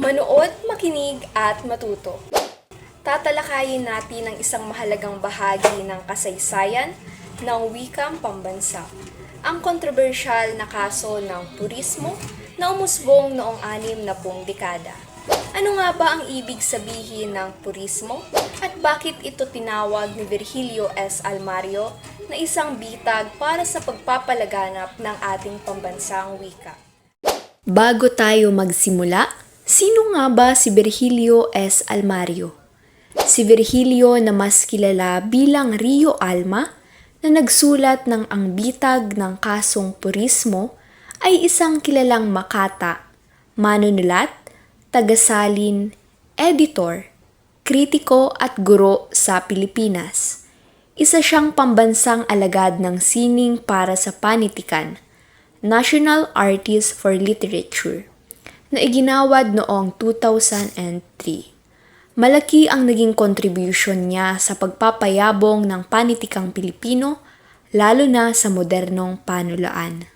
Manood, makinig at matuto. Tatalakayin natin ang isang mahalagang bahagi ng kasaysayan ng wikang pambansa. Ang kontrobersyal na kaso ng purismo na umusbong noong anim na pung dekada. Ano nga ba ang ibig sabihin ng purismo at bakit ito tinawag ni Virgilio S. Almario na isang bitag para sa pagpapalaganap ng ating pambansang wika? Bago tayo magsimula, sino nga ba si Virgilio S. Almario? Si Virgilio na mas kilala bilang Rio Alma na nagsulat ng ang bitag ng kasong purismo ay isang kilalang makata, manunulat, tagasalin, editor, kritiko at guro sa Pilipinas. Isa siyang pambansang alagad ng sining para sa panitikan, National Artist for Literature, na iginawad noong 2003. Malaki ang naging contribution niya sa pagpapayabong ng panitikang Pilipino, lalo na sa modernong panulaan.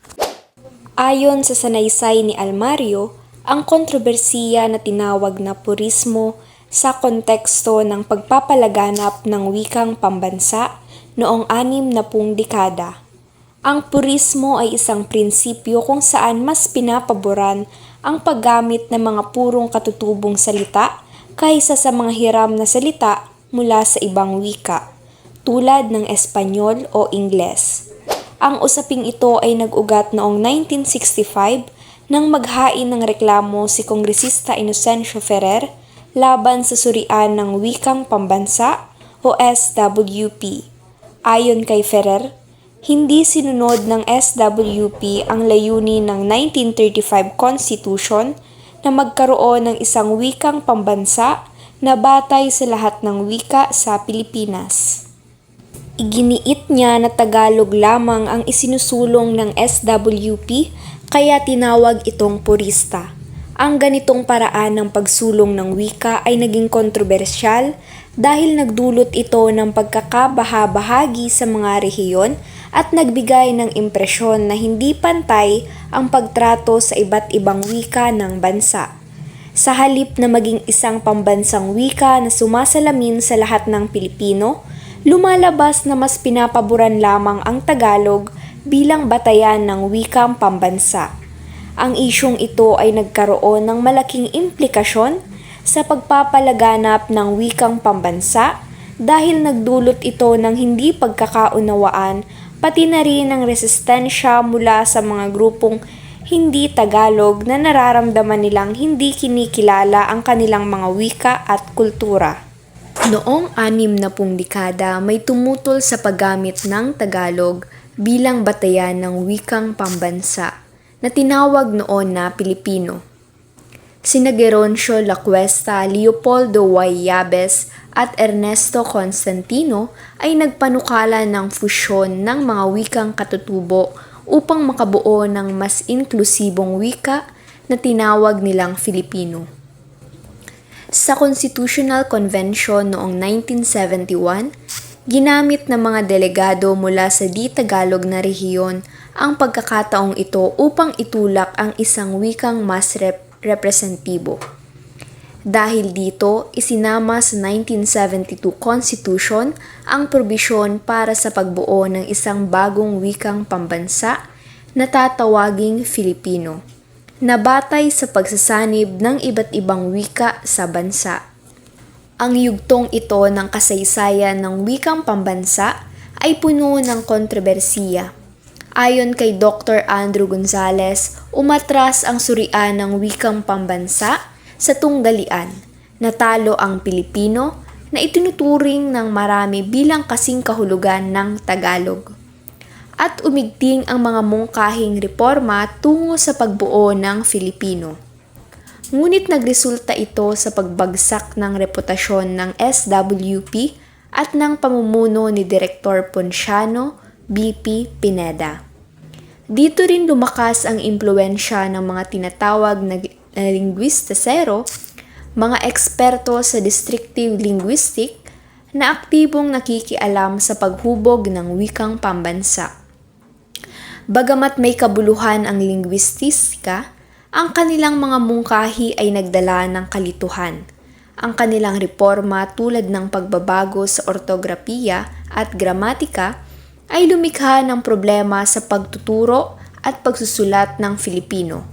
Ayon sa sanaysay ni Almario, ang kontrobersiya na tinawag na purismo sa konteksto ng pagpapalaganap ng wikang pambansa noong anim na pung dekada. Ang purismo ay isang prinsipyo kung saan mas pinapaboran ang paggamit ng mga purong katutubong salita kaysa sa mga hiram na salita mula sa ibang wika, tulad ng Espanyol o Ingles. Ang usaping ito ay nag-ugat noong 1965 nang maghain ng reklamo si Kongresista Inocencio Ferrer laban sa surian ng wikang pambansa o SWP. Ayon kay Ferrer, hindi sinunod ng SWP ang layunin ng 1935 Constitution na magkaroon ng isang wikang pambansa na batay sa lahat ng wika sa Pilipinas. Iginiit niya na Tagalog lamang ang isinusulong ng SWP kaya tinawag itong purista. Ang ganitong paraan ng pagsulong ng wika ay naging kontrobersyal dahil nagdulot ito ng pagkakabaha-bahagi sa mga rehiyon at nagbigay ng impresyon na hindi pantay ang pagtrato sa iba't ibang wika ng bansa. Sa halip na maging isang pambansang wika na sumasalamin sa lahat ng Pilipino, lumalabas na mas pinapaboran lamang ang Tagalog bilang batayan ng wikang pambansa. Ang isyong ito ay nagkaroon ng malaking implikasyon sa pagpapalaganap ng wikang pambansa dahil nagdulot ito ng hindi pagkakaunawaan pati na rin ang resistensya mula sa mga grupong hindi Tagalog na nararamdaman nilang hindi kinikilala ang kanilang mga wika at kultura. Noong anim na pung dekada may tumutol sa paggamit ng Tagalog bilang batayan ng wikang pambansa na tinawag noon na Pilipino. Sina Geroncio Lacuesta, Leopoldo Y. Yabes at Ernesto Constantino ay nagpanukala ng fusyon ng mga wikang katutubo upang makabuo ng mas inklusibong wika na tinawag nilang Filipino. Sa Constitutional Convention noong 1971, ginamit ng mga delegado mula sa di-Tagalog na rehiyon ang pagkakataong ito upang itulak ang isang wikang mas rep- representibo. Dahil dito, isinama sa 1972 Constitution ang probisyon para sa pagbuo ng isang bagong wikang pambansa na tatawaging Filipino, na batay sa pagsasanib ng iba't ibang wika sa bansa. Ang yugtong ito ng kasaysayan ng wikang pambansa ay puno ng kontrobersiya. Ayon kay Dr. Andrew Gonzales, umatras ang surian ng wikang pambansa sa tunggalian. Natalo ang Pilipino na itinuturing ng marami bilang kasing kahulugan ng Tagalog. At umigting ang mga mungkahing reforma tungo sa pagbuo ng Filipino. Ngunit nagresulta ito sa pagbagsak ng reputasyon ng SWP at ng pamumuno ni Direktor Ponciano BP Pineda. Dito rin lumakas ang impluensya ng mga tinatawag na linguistasero, mga eksperto sa descriptive linguistic na aktibong nakikialam sa paghubog ng wikang pambansa. Bagamat may kabuluhan ang linguistika, ang kanilang mga mungkahi ay nagdala ng kalituhan. Ang kanilang reforma tulad ng pagbabago sa ortografiya at gramatika ay lumikha ng problema sa pagtuturo at pagsusulat ng Filipino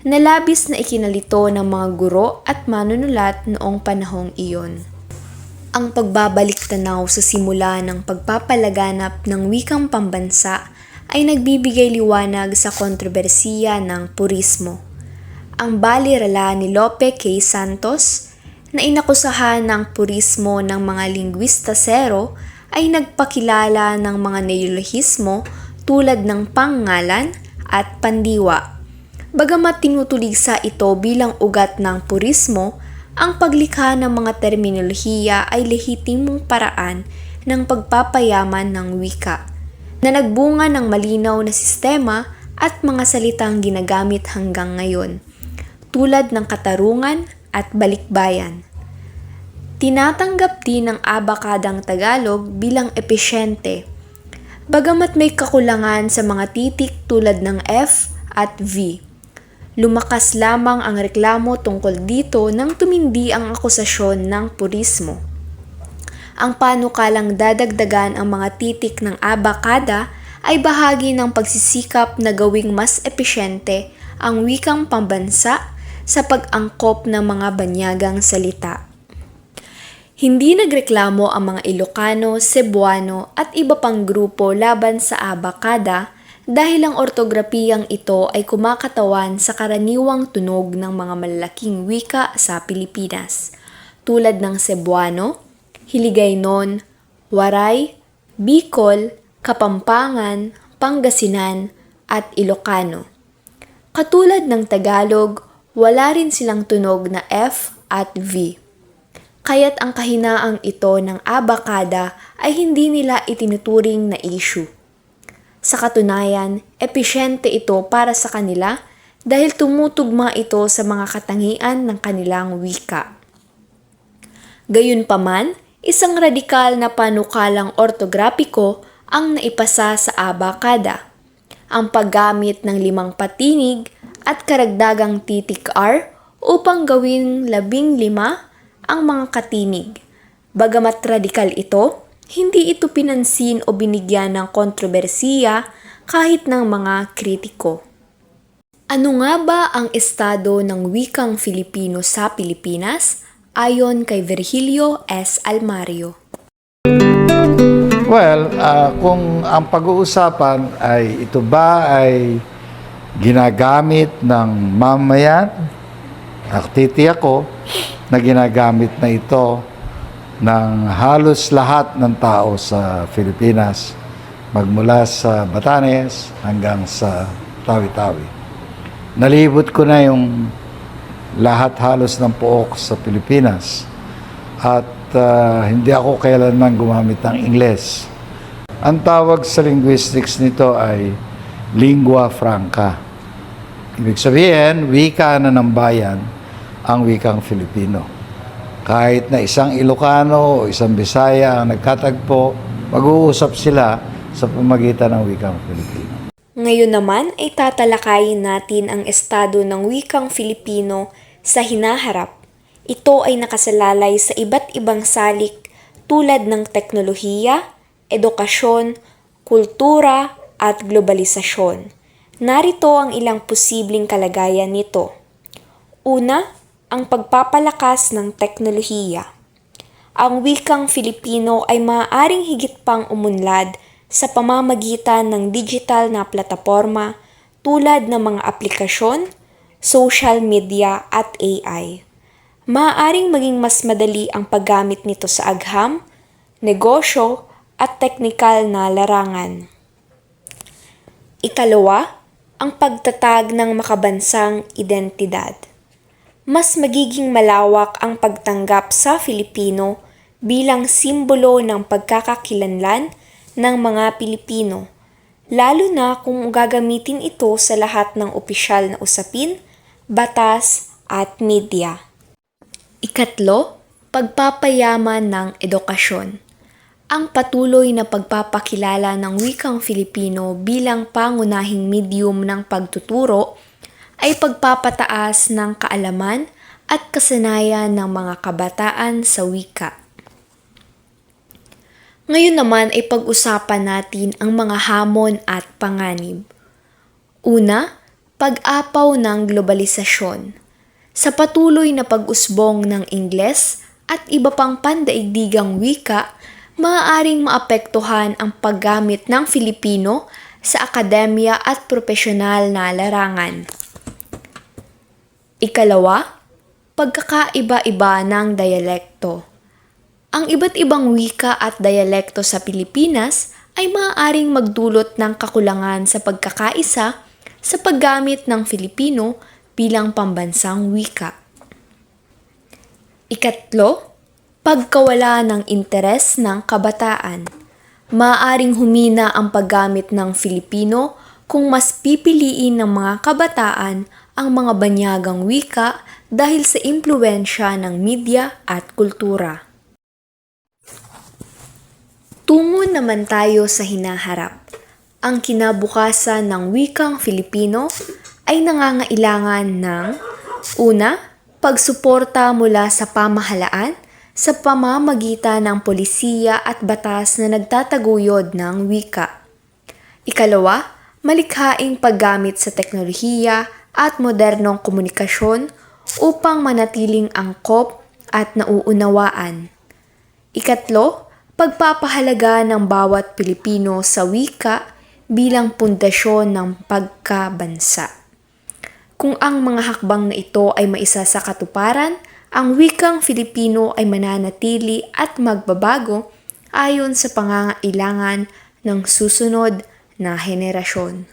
na labis na ikinalito ng mga guro at manunulat noong panahong iyon. Ang pagbabalik tanaw sa simula ng pagpapalaganap ng wikang pambansa ay nagbibigay liwanag sa kontrobersiya ng purismo. Ang balirala ni Lope K. Santos na inakusahan ng purismo ng mga lingwista sero ay nagpakilala ng mga neolohismo tulad ng pangalan at pandiwa. Bagamat tinutuligsa ito bilang ugat ng purismo, ang paglikha ng mga terminolohiya ay lehitimong paraan ng pagpapayaman ng wika, na nagbunga ng malinaw na sistema at mga salitang ginagamit hanggang ngayon, tulad ng katarungan at balikbayan. Tinatanggap din ng abakadang Tagalog bilang epesyente, bagamat may kakulangan sa mga titik tulad ng F at V. Lumakas lamang ang reklamo tungkol dito nang tumindi ang akusasyon ng purismo. Ang panukalang dadagdagan ang mga titik ng abakada ay bahagi ng pagsisikap na gawing mas epesyente ang wikang pambansa sa pag-angkop ng mga banyagang salita. Hindi nagreklamo ang mga Ilocano, Cebuano at iba pang grupo laban sa abakada dahil ang ortografiyang ito ay kumakatawan sa karaniwang tunog ng mga malalaking wika sa Pilipinas, tulad ng Cebuano, Hiligaynon, Waray, Bicol, Kapampangan, Pangasinan, at Ilocano. Katulad ng Tagalog, wala rin silang tunog na F at V. Kaya't ang kahinaang ito ng abakada ay hindi nila itinuturing na issue. Sa katunayan, epesyente ito para sa kanila dahil tumutugma ito sa mga katangian ng kanilang wika. Gayunpaman, isang radikal na panukalang ortografiko ang naipasa sa abakada. Ang paggamit ng limang patinig at karagdagang titik R upang gawing labing lima ang mga katinig. Bagamat radikal ito, hindi ito pinansin o binigyan ng kontrobersiya kahit ng mga kritiko. Ano nga ba ang estado ng wikang Filipino sa Pilipinas ayon kay Virgilio S. Almario? Well, ah, kung ang pag-uusapan ay ito ba ay ginagamit ng mamayan, aktiti ako na ginagamit na ito ng halos lahat ng tao sa Pilipinas, magmula sa Batanes hanggang sa Tawi-Tawi. Nalibot ko na yung lahat halos ng pook sa Pilipinas at ah, hindi ako kailanman gumamit ng Ingles. Ang tawag sa linguistics nito ay lingua franca. Ibig sabihin, wika na ng bayan ang wikang Filipino. Kahit na isang Ilocano o isang Bisaya ang nagkatagpo, mag-uusap sila sa pamagitan ng wikang Filipino. Ngayon naman ay tatalakayin natin ang estado ng wikang Filipino sa hinaharap. Ito ay nakasalalay sa iba't ibang salik tulad ng teknolohiya, edukasyon, kultura, at globalisasyon. Narito ang ilang posibleng kalagayan nito. Una, ang pagpapalakas ng teknolohiya. Ang wikang Filipino ay maaaring higit pang umunlad sa pamamagitan ng digital na plataporma tulad ng mga aplikasyon, social media at AI. Maaaring maging mas madali ang paggamit nito sa agham, negosyo at teknikal na larangan. Ikalawa, ang pagtatag ng makabansang identidad. Mas magiging malawak ang pagtanggap sa Filipino bilang simbolo ng pagkakakilanlan ng mga Pilipino, lalo na kung gagamitin ito sa lahat ng opisyal na usapin, batas at media. Ikatlo, pagpapayaman ng edukasyon. Ang patuloy na pagpapakilala ng wikang Filipino bilang pangunahing medium ng pagtuturo ay pagpapataas ng kaalaman at kasanayan ng mga kabataan sa wika. Ngayon naman ay pag-usapan natin ang mga hamon at panganib. Una, pag-apaw ng globalisasyon. Sa patuloy na pag-usbong ng Ingles at iba pang pandaigdigang wika, maaaring maapektuhan ang paggamit ng Filipino sa akademya at profesional na larangan. Ikalawa, pagkakaiba-iba ng dayalekto. Ang iba't ibang wika at dayalekto sa Pilipinas ay maaaring magdulot ng kakulangan sa pagkakaisa sa paggamit ng Filipino bilang pambansang wika. Ikatlo, pagkawala ng interes ng kabataan. Maaaring humina ang paggamit ng Filipino kung mas pipiliin ng mga kabataan ang mga banyagang wika dahil sa impluensya ng media at kultura. Tungo naman tayo sa hinaharap. Ang kinabukasan ng wikang Filipino ay nangangailangan ng una, pagsuporta mula sa pamahalaan sa pamamagitan ng polisiya at batas na nagtataguyod ng wika. Ikalawa, malikhaing paggamit sa teknolohiya at modernong komunikasyon upang manatiling angkop at nauunawaan. Ikatlo, pagpapahalaga ng bawat Pilipino sa wika bilang pundasyon ng pagkabansa. Kung ang mga hakbang na ito ay maisa sa katuparan, ang wikang Filipino ay mananatili at magbabago ayon sa pangangailangan ng susunod na henerasyon.